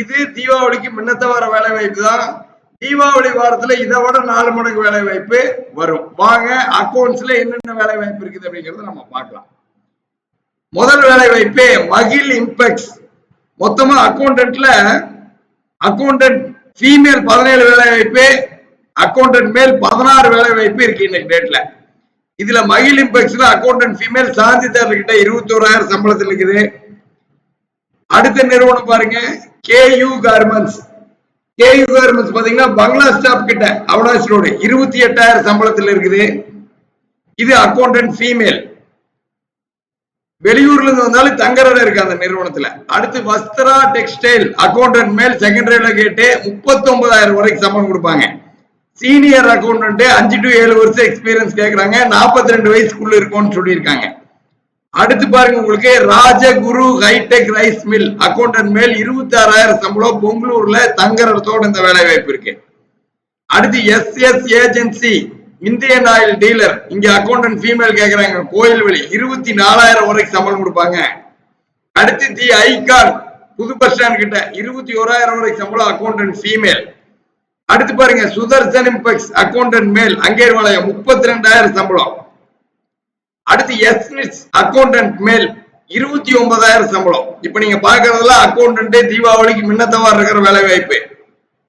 இது தீபாவளிக்கு முன்னத்த வர வேலை வாய்ப்பு தான். தீபாவளி வாரத்துல இதை விட நாலு மடங்கு வேலை வாய்ப்பு வரும். வாங்க அக்கௌண்ட்ஸ்ல என்னென்ன வேலை வாய்ப்பு இருக்குது அப்படிங்கறத நம்ம பார்க்கலாம். முதல் வேலை வாய்ப்பு மகிழ் இம்பெக்ஸ் மொத்தமா அக்கௌண்டன்ட்ல அக்கௌண்டன்ட் ஃபீமேல் பதினேழு வேலை வாய்ப்பு அக்கௌண்டன்ட் மேல் பதினாறு வேலை வாய்ப்பு இருக்கு இன்னைக்கு டேட்ல இதுல மகிழ் இம்பெக்ஸ்ல அக்கௌண்டன்ட் ஃபீமேல் சாந்திதார் கிட்ட இருபத்தி ஓராயிரம் சம்பளத்தில் இருக்குது. அடுத்த நிறுவனம் பாருங்க. கேயூ கார்மெண்ட்ஸ் கேயூ கார்மெண்ட்ஸ் பாத்தீங்கன்னா பங்களா ஸ்டாப் கிட்ட அவனாஸ் ரோடு இருபத்தி எட்டாயிரம் சம்பளத்தில் இருக்குது. இது அக்கௌண்டன்ட் ஃபீமேல் வெளியூர்ல இருந்து வந்தாலும் தங்கரட இருக்கு அந்த நிறுவனத்துல. அடுத்து வஸ்திரா டெக்ஸ்டைல் அக்கௌண்டன்ட் மேல் செகண்டரியில கேட்டு முப்பத்தி ஒன்பதாயிரம் வரைக்கும் சம்பளம் கொடுப்பாங்க. சீனியர் அக்கௌண்டன்ட் அஞ்சு டு ஏழு வருஷம் எக்ஸ்பீரியன்ஸ் கேட்கறாங்க நாற்பத்தி ரெண்டு வயசுக்குள்ள இருக்கும்னு சொல்லியிருக்காங்க. அடுத்து பாருங்க உங்களுக்கு Rajaguru hi-tech rice mill accountant male இருபத்தி ஆறாயிரம் சம்பளம் பொங்கலூர்ல தங்குறதோட இந்த வேலை வாய்ப்பு இருக்கு. அடுத்து S S agency Indian Oil dealer இங்க அக்கௌண்டன்ட் ஃபீமேல் கேக்குறாங்க கோயில்வெளி. இருபத்தி நாலாயிரம் வரைக்கும் சம்பளம் கொடுப்பாங்க. அடுத்து தி ஐகான் புது பஸ் ஸ்டாண்ட் கிட்ட இருபத்தி ஓராயிரம் வரைக்கும் சம்பளம் அக்கௌண்டன்ட் ஃபீமேல் அடுத்து பாருங்க சுதர்சன் இம்பெக்ஸ் அக்கௌண்டன்ட் மேல் அங்கேர்வாளையம் முப்பத்தி ரெண்டாயிரம் சம்பளம். அடுத்து எஸ்மிஸ் அக்கௌண்டன்ட் மேல் இருபத்தி ஒன்பதாயிரம் சம்பளம். இப்ப நீங்க பாக்குறதுல அக்கௌண்டன்டே தீபாவளிக்கு முன்னத்தவாறு இருக்கிற வேலை வாய்ப்பு.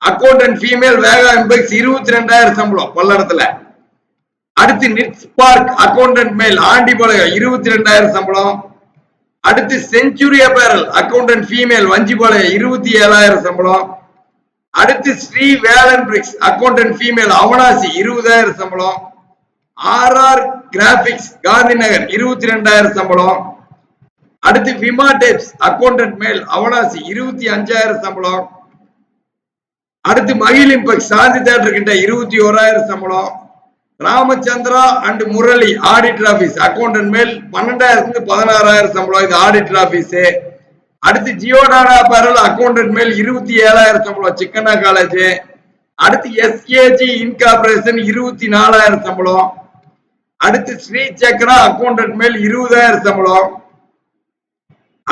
அக்கௌண்டன்ட் ஃபீமேல் வேகா இம்பெக்ஸ் இருபத்தி ரெண்டாயிரம் சம்பளம் பல்லடத்துல. அடுத்து நிட்ஸ் பார்க் அக்கௌண்டன்ட் மேல் ஆண்டிபாளையம் இருபத்தி ரெண்டாயிரம் சம்பளம். அடுத்து Century Apparel accountant female Vanjipalayam இருபத்தி ஏழாயிரம் சம்பளம். அடுத்து Sri Velan bricks accountant female Avinashi இருபதாயிரம் சம்பளம். ஆர்ஆர் கிராபிக்ஸ் காந்தி நகர் இருபத்தி ரெண்டாயிரம் சம்பளம். அடுத்து விமா டேப்ஸ் அக்கௌண்டன்ட் மேல் அவனாசி இருபத்தி அஞ்சாயிரம் சம்பளம். அடுத்து மகிழ் இம்பெக்ஸ் சாந்தி தேட்டர் கிட்ட இருபத்தி ஓராயிரம் சம்பளம். Ramachandra and Murali auditor office accountant male பன்னெண்டாயிரத்துல பதினாறாயிரம் சம்பளம். இது ஆடிட்டர் ஆபீஸ் அடுத்து ஜியோடானா பேரல் அக்கௌண்டன்ட் மேல் இருபத்தி ஏழாயிரம் சம்பளம். சிக்கனா காலேஜ் அடுத்து எஸ்ஏஜி இன்கார்பரேஷன் இருபத்தி நாலாயிரம் சம்பளம். அடுத்து ஸ்ரீ சக்கரா அக்கௌண்டன்ட் மேல் இருபதாயிரம் சம்பளம்.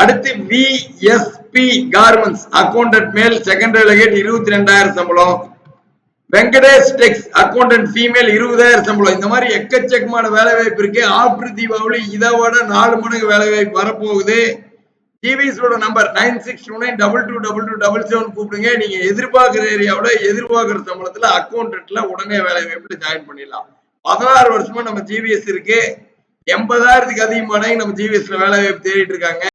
அடுத்து VSP garments accountant male second delicate இருபத்தி ரெண்டாயிரம் சம்பளம். வெங்கடேஷ் டெக்ஸ் அக்கௌண்டன்ட் ஃபீமேல் இருபதாயிரம் சம்பளம். இந்த மாதிரி எக்கச்சக்கமான வேலை வாய்ப்பு இருக்கு. ஆஃப்டர் தீபாவளி இதை விட நாலு மடங்கு வேலை வாய்ப்பு வரப்போகுது டிவிஸோட number nine six two nine double two double two double seven கூப்பிடுங்க. நீங்க எதிர்பார்க்குற ஏரியாவோட எதிர்பார்க்குற சம்பளத்துல அக்கௌண்டன்ட்ல உடனே வேலை வாய்ப்புல ஜாயின் பண்ணிடலாம். பதினாறு வருஷமா நம்ம ஜிவிஎஸ் இருக்கு. எண்பதாயிரத்துக்கு அதிகமான நம்ம ஜிவிஎஸ்ல வேலை வாய்ப்பு தேடிட்டு இருக்காங்க.